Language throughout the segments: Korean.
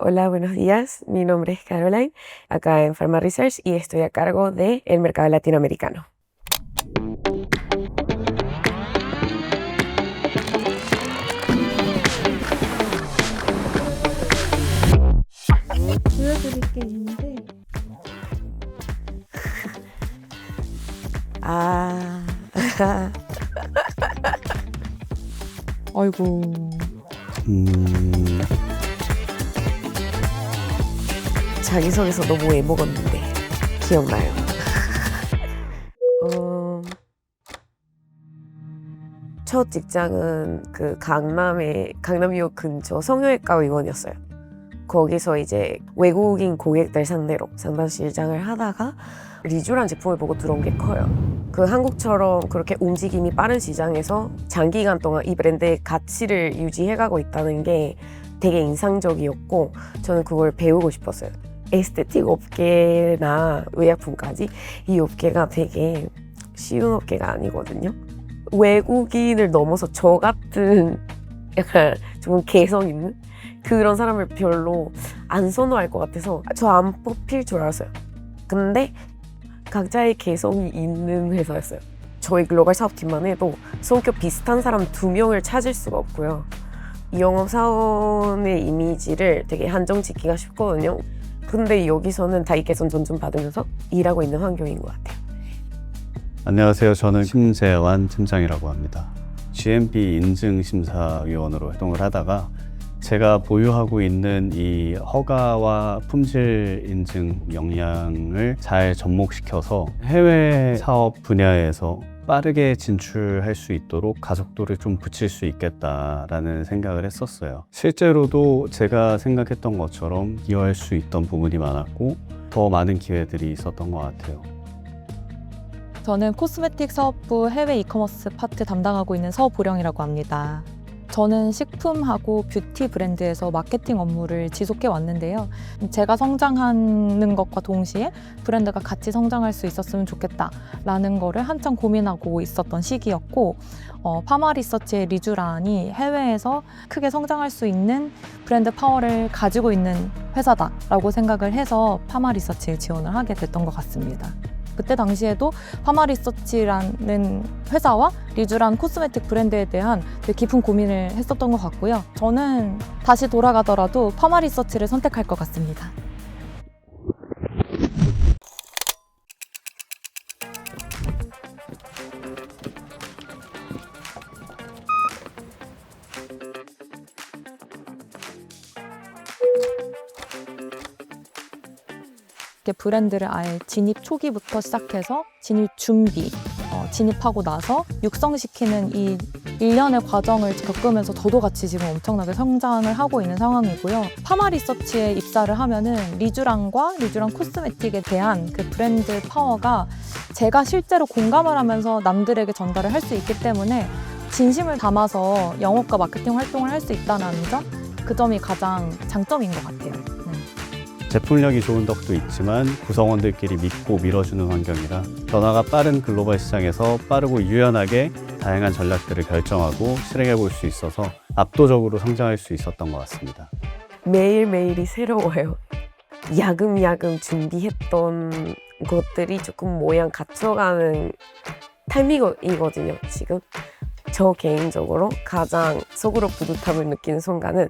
Hola, buenos días. Mi nombre es Caroline, acá en Pharma Research y estoy a cargo del el mercado latinoamericano. 보여드릴 게 있는데 아, 아이고 음, 자기소개서 너무 애먹었는데 기억나요. 어, 첫 직장은 그 강남의 강남역 근처 성형외과 의원이었어요. 거기서 이제 외국인 고객들 상대로 상담 실장을 하다가 리쥬란 제품을 보고 들어온 게 커요. 그 한국처럼 그렇게 움직임이 빠른 시장에서 장기간 동안 이 브랜드의 가치를 유지해가고 있다는 게 되게 인상적이었고 저는 그걸 배우고 싶었어요. 에스테틱 업계나 의약품까지 이 업계가 되게 쉬운 업계가 아니거든요. 외국인을 넘어서 저 같은 약간 좀 개성 있는 그런 사람을 별로 안 선호할 것 같아서 저 안 뽑힐 줄 알았어요. 근데 각자의 개성이 있는 회사였어요. 저희 글로벌 사업팀만 해도 성격 비슷한 사람 두 명을 찾을 수가 없고요. 영업 사원의 이미지를 되게 한정 짓기가 쉽거든요. 근데 여기서는 다이 개선 존중 받으면서 일하고 있는 환경인 것 같아요. 안녕하세요. 저는 심재환 팀장이라고 합니다. GMP 인증 심사위원으로 활동을 하다가 제가 보유하고 있는 이 허가와 품질 인증 역량을 잘 접목시켜서 해외 사업 분야에서 빠르게 진출할 수 있도록 가속도를 좀 붙일 수 있겠다라는 생각을 했었어요. 실제로도 제가 생각했던 것처럼 기여할 수 있던 부분이 많았고 더 많은 기회들이 있었던 것 같아요. 저는 코스메틱 사업부 해외 이커머스 파트 담당하고 있는 서보령이라고 합니다. 저는 식품하고 뷰티 브랜드에서 마케팅 업무를 지속해 왔는데요. 제가 성장하는 것과 동시에 브랜드가 같이 성장할 수 있었으면 좋겠다라는 거를 한참 고민하고 있었던 시기였고, 어, 파마 리서치의 리쥬란이 해외에서 크게 성장할 수 있는 브랜드 파워를 가지고 있는 회사다라고 생각을 해서 파마 리서치에 지원을 하게 됐던 것 같습니다. 그때 당시에도 파마 리서치라는 회사와 리쥬란 코스메틱 브랜드에 대한 깊은 고민을 했었던 것 같고요. 저는 다시 돌아가더라도 파마 리서치를 선택할 것 같습니다. 이렇게 브랜드를 아예 진입 초기부터 시작해서 진입 준비, 어, 진입하고 나서 육성시키는 이 일련의 과정을 겪으면서 저도 같이 지금 엄청나게 성장을 하고 있는 상황이고요. 파마 리서치에 입사를 하면은 리쥬란과 리쥬란 코스메틱에 대한 그 브랜드 파워가 제가 실제로 공감을 하면서 남들에게 전달을 할 수 있기 때문에 진심을 담아서 영업과 마케팅 활동을 할 수 있다는 점, 그 점이 가장 장점인 것 같아요. 네. 제품력이 좋은 덕도 있지만 구성원들끼리 믿고 밀어주는 환경이라 변화가 빠른 글로벌 시장에서 빠르고 유연하게 다양한 전략들을 결정하고 실행해 볼 수 있어서 압도적으로 성장할 수 있었던 것 같습니다. 매일매일이 새로워요. 야금야금 준비했던 것들이 조금 모양 갖춰가는 타이밍이거든요, 지금. 저 개인적으로 가장 속으로 뿌듯함을 느끼는 순간은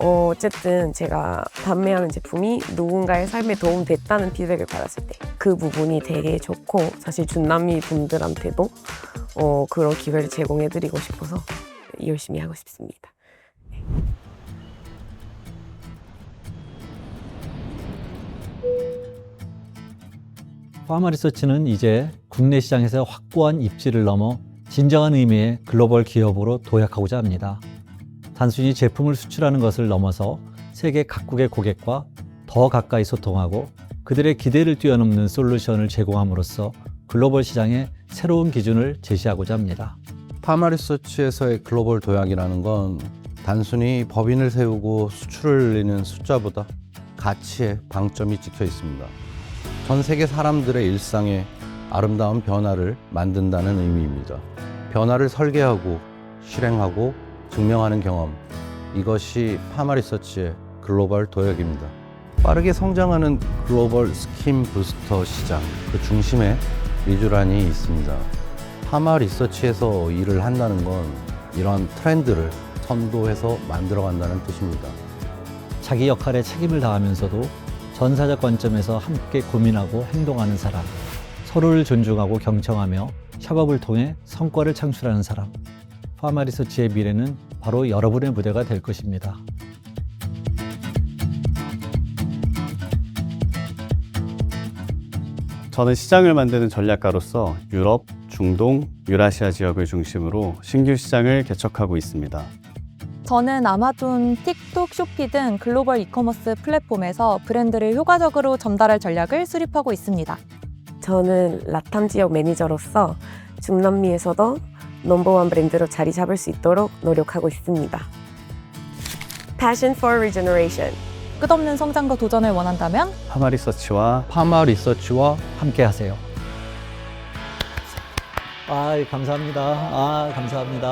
어, 어쨌든 제가 판매하는 제품이 누군가의 삶에 도움 됐다는 피드백을 받았을 때 그 부분이 되게 좋고 사실 준남미 분들한테도 어, 그런 기회를 제공해드리고 싶어서 열심히 하고 싶습니다. 파마 리서치는 이제 국내 시장에서 확고한 입지를 넘어 진정한 의미의 글로벌 기업으로 도약하고자 합니다. 단순히 제품을 수출하는 것을 넘어서 세계 각국의 고객과 더 가까이 소통하고 그들의 기대를 뛰어넘는 솔루션을 제공함으로써 글로벌 시장의 새로운 기준을 제시하고자 합니다. 파마 리서치에서의 글로벌 도약이라는 건 단순히 법인을 세우고 수출을 늘리는 숫자보다 가치에 방점이 찍혀 있습니다. 전 세계 사람들의 일상에 아름다운 변화를 만든다는 의미입니다. 변화를 설계하고 실행하고 증명하는 경험 이것이 파마 리서치의 글로벌 도약입니다. 빠르게 성장하는 글로벌 스킨 부스터 시장 그 중심에 리쥬란이 있습니다. 파마 리서치에서 일을 한다는 건 이런 트렌드를 선도해서 만들어 간다는 뜻입니다. 자기 역할에 책임을 다하면서도 전사적 관점에서 함께 고민하고 행동하는 사람, 서로를 존중하고 경청하며 협업을 통해 성과를 창출하는 사람. 파마 리서치의 미래는 바로 여러분의 무대가 될 것입니다. 저는 시장을 만드는 전략가로서 유럽, 중동, 유라시아 지역을 중심으로 신규 시장을 개척하고 있습니다. 저는 아마존, 틱톡, 쇼피 등 글로벌 이커머스 플랫폼에서 브랜드를 효과적으로 전달할 전략을 수립하고 있습니다. 저는 라탐 지역 매니저로서 중남미에서도 넘버원 브랜드로 자리 잡을 수 있도록 노력하고 있습니다. Passion for Regeneration. 끝없는 성장과 도전을 원한다면 파마 리서치와 파마 리서치와 함께 하세요. 아, 감사합니다. 아, 감사합니다.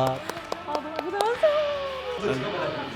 아, 너무 고생하세요.